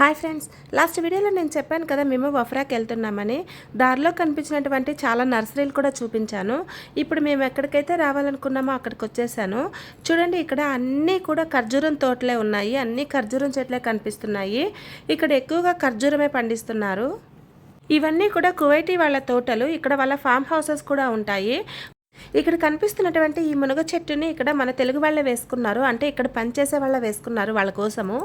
Hi friends last వీడియోలో నేను చెప్పాను కదా మేము వఫ్రాకి వెళ్తున్నామని. దారిలో కనిపించినటువంటి చాలా నర్సరీలు కూడా చూపించాను. ఇప్పుడు మేము ఎక్కడికైతే రావాలనుకున్నామో అక్కడికి వచ్చేసాను. చూడండి ఇక్కడ అన్నీ కూడా ఖర్జూరం తోటలే ఉన్నాయి. అన్నీ ఖర్జూరం చెట్లే కనిపిస్తున్నాయి. ఇక్కడ ఎక్కువగా ఖర్జూరమే పండిస్తున్నారు. ఇవన్నీ కూడా కువైటీ వాళ్ళ తోటలు. ఇక్కడ వాళ్ళ ఫామ్ హౌసెస్ కూడా ఉంటాయి. ఇక్కడ కనిపిస్తున్నటువంటి ఈ మునగ చెట్టుని ఇక్కడ మన తెలుగు వాళ్ళే వేసుకున్నారు. అంటే ఇక్కడ పనిచేసే వాళ్ళ వేసుకున్నారు వాళ్ళ కోసము.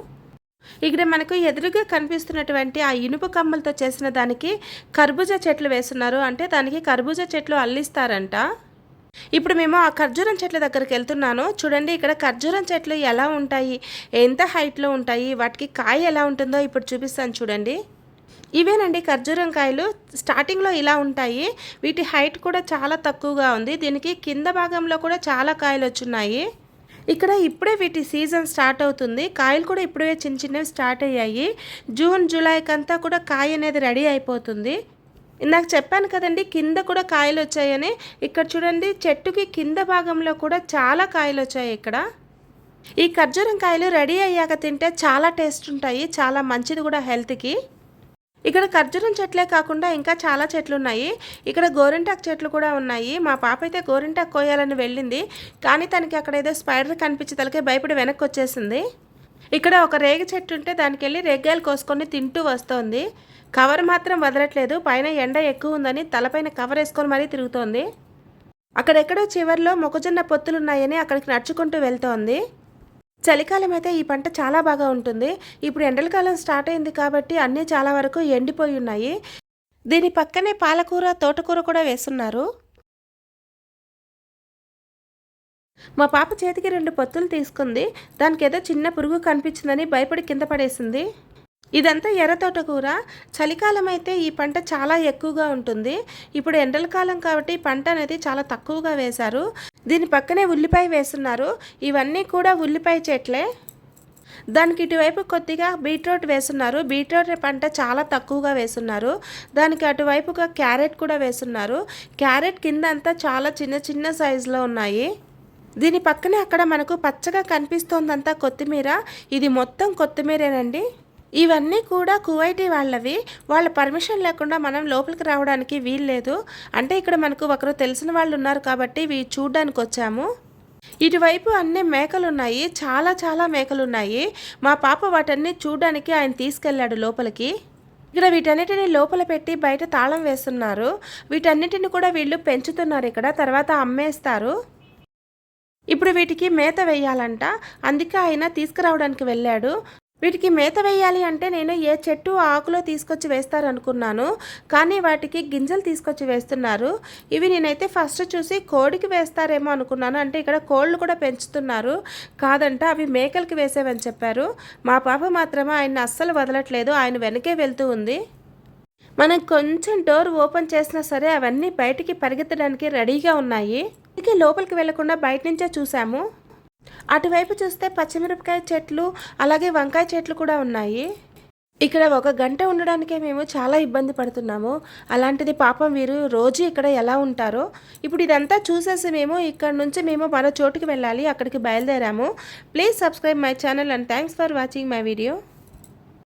ఇక్కడ మనకు ఎదురుగా కనిపిస్తున్నటువంటి ఆ ఇనుప కమ్మలతో చేసిన దానికి కర్బూజా చెట్లు వేస్తున్నారు. అంటే దానికి కర్బూజా చెట్లు అల్లిస్తారంట. ఇప్పుడు మేము ఆ ఖర్జూరం చెట్ల దగ్గరికి వెళ్తున్నాను. చూడండి ఇక్కడ ఖర్జూరం చెట్లు ఎలా ఉంటాయి? ఎంత హైట్లో ఉంటాయి? వాటికి కాయ ఎలా ఉంటుందో ఇప్పుడు చూపిస్తాను చూడండి. ఇవేనండి ఖర్జూరం కాయలు. స్టార్టింగ్లో ఇలా ఉంటాయి. వీటి హైట్ కూడా చాలా తక్కువగా ఉంది. దీనికి కింద భాగంలో కూడా చాలా కాయలు వచ్చున్నాయి. ఇక్కడ ఇప్పుడే వీటి సీజన్ స్టార్ట్ అవుతుంది. కాయలు కూడా ఇప్పుడే చిన్న చిన్నవి స్టార్ట్ అయ్యాయి. జూన్ జూలైకి అంతా కూడా కాయ అనేది రెడీ అయిపోతుంది. నాకు చెప్పాను కదండి కింద కూడా కాయలు వచ్చాయని. ఇక్కడ చూడండి చెట్టుకి కింద భాగంలో కూడా చాలా కాయలు వచ్చాయి ఇక్కడ. ఈ ఖర్జూరం కాయలు రెడీ అయ్యాక తింటే చాలా టేస్ట్ ఉంటాయి చాలా మంచిది కూడా హెల్త్కి. ఇక్కడ ఖర్జూరం చెట్లే కాకుండా ఇంకా చాలా చెట్లు ఉన్నాయి ఇక్కడ గోరింటాకు చెట్లు కూడా ఉన్నాయి. మా పాప అయితే గోరింటాకు కోయాలని వెళ్ళింది. కానీ తనకి అక్కడ ఏదో స్పైడర్ కనిపించి తలకే భయపడి వెనక్కి వచ్చేసింది. ఇక్కడ ఒక రేగి చెట్టు ఉంటే దానికి వెళ్ళి రేగాయలు కోసుకొని తింటూ వస్తోంది. కవర్ మాత్రం వదలట్లేదు. పైన ఎండ ఎక్కువ ఉందని తలపైన కవర్ వేసుకొని మరీ తిరుగుతోంది. అక్కడెక్కడో చివరిలో మొక్కజొన్న పొత్తులు ఉన్నాయని అక్కడికి నడుచుకుంటూ వెళ్తోంది. చలికాలం అయితే ఈ పంట చాలా బాగా ఉంటుంది. ఇప్పుడు ఎండల కాలం స్టార్ట్ అయింది కాబట్టి అన్నీ చాలా వరకు ఎండిపోయి ఉన్నాయి. దీని పక్కనే పాలకూర తోటకూర కూడా వేస్తున్నారు. మా పాప చేతికి రెండు పొత్తులు తీసుకుంది. దానికి ఏదో చిన్న పురుగు కనిపించిందని భయపడి కింద పడేసింది. ఇదంతా ఎర్ర తోటకూర. చలికాలం అయితే ఈ పంట చాలా ఎక్కువగా ఉంటుంది. ఇప్పుడు ఎండల కాలం కాబట్టి పంట అనేది చాలా తక్కువగా వేశారు. దీని పక్కనే ఉల్లిపాయ వేస్తున్నారు. ఇవన్నీ కూడా ఉల్లిపాయ చెట్లే. దానికి ఇటువైపు కొద్దిగా బీట్రూట్ వేస్తున్నారు. బీట్రూట్ పంట చాలా తక్కువగా వేస్తున్నారు. దానికి అటువైపుగా క్యారెట్ కూడా వేస్తున్నారు. క్యారెట్ కింద అంతా చాలా చిన్న చిన్న సైజులో ఉన్నాయి. దీని పక్కనే అక్కడ మనకు పచ్చగా కనిపిస్తోందంతా కొత్తిమీర. ఇది మొత్తం కొత్తిమీరేనండి. ఇవన్నీ కూడా కువైటీ వాళ్ళవి. వాళ్ళ పర్మిషన్ లేకుండా మనం లోపలికి రావడానికి వీల్లేదు. అంటే ఇక్కడ మనకు ఒకరు తెలిసిన వాళ్ళు ఉన్నారు కాబట్టి ఇవి చూడ్డానికి వచ్చాము. ఇటువైపు అన్ని మేకలు ఉన్నాయి చాలా చాలా మేకలు ఉన్నాయి మా పాప వాటన్ని చూడడానికి ఆయన తీసుకెళ్ళాడు లోపలికి. ఇక్కడ వీటన్నిటిని లోపల పెట్టి బయట తాళం వేస్తున్నారు. వీటన్నిటిని కూడా వీళ్ళు పెంచుతున్నారు ఇక్కడ. తర్వాత అమ్మేస్తారు. ఇప్పుడు వీటికి మేత వేయాలంట. అందుకే ఆయన తీసుకురావడానికి వెళ్ళాడు. వీటికి మేత వేయాలి అంటే నేను ఏ చెట్టు ఆకులో తీసుకొచ్చి వేస్తారనుకున్నాను కానీ వాటికి గింజలు తీసుకొచ్చి వేస్తున్నారు. ఇవి నేనైతే ఫస్ట్ చూసి కోడికి వేస్తారేమో అనుకున్నాను. అంటే ఇక్కడ కోళ్ళు కూడా పెంచుతున్నారు. కాదంట అవి మేకలకి వేసేవని చెప్పారు. మా పాప మాత్రమే ఆయన అస్సలు వదలట్లేదు. ఆయన వెనకే వెళ్తూ ఉంది. మనం కొంచెం డోర్ ఓపెన్ చేసినా సరే అవన్నీ బయటికి పరిగెత్తడానికి రెడీగా ఉన్నాయి. ఇక లోపలికి వెళ్ళకుండా బయట నుంచే చూసాము అటువైపు చూస్తే పచ్చిమిరపకాయ చెట్లు అలాగే వంకాయ చెట్లు కూడా ఉన్నాయి. ఇక్కడ ఒక గంట ఉండడానికే మేము చాలా ఇబ్బంది పడుతున్నాము. అలాంటిది పాపం వీరు రోజు ఇక్కడ ఎలా ఉంటారో. ఇప్పుడు ఇదంతా చూసేసి మేము ఇక్కడ నుంచి మేము మరో చోటుకి వెళ్ళాలి అక్కడికి బయలుదేరాము. Please subscribe my channel and thanks for watching my video